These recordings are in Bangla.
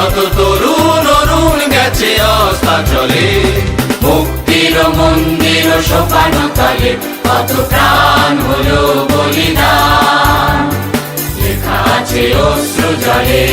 যত তরুণ অরুণ গেছে অস্তা চলে। মুক্তির মন্দির সোপান তলে কত প্রাণ হলো বলিদান। লেখা আছে অশ্রু জলে।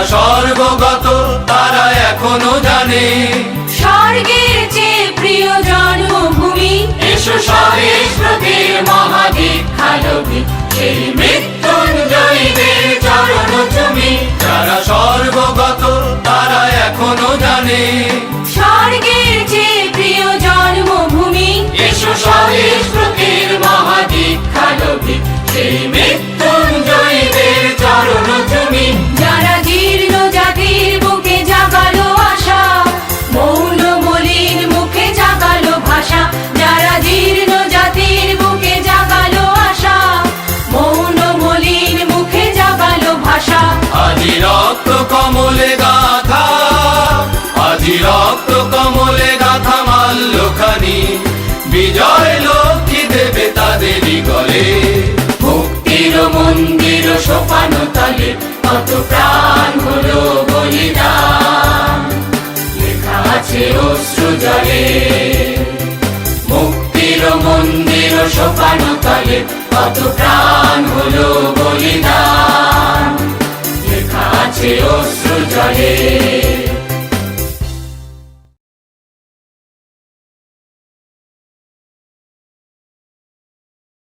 যারা সর্বগত তারা এখনও জানে। স্বর্গের যে প্রিয় জন্মভূমি এসো সবে প্রতির মহাদীক্ষা লোভী সেই মৃত্যুঞ্জয়ীদের চরণ তুমি যারা সর্বগত তারা এখনও জানে। স্বর্গের রক্ত কমলে গাথা মাল্যখানি। বিজয় লক্ষ্মী দেবে তাদেরই গলে। মুক্তির মন্দির সোপানো তলে, কত প্রাণ হলো বলিদান। লেখা আছে অশ্রু জলে। মুক্তির মন্দির সোপানো তলে, কত প্রাণ হলো বলিদান। লেখা আছে অশ্রু জলে।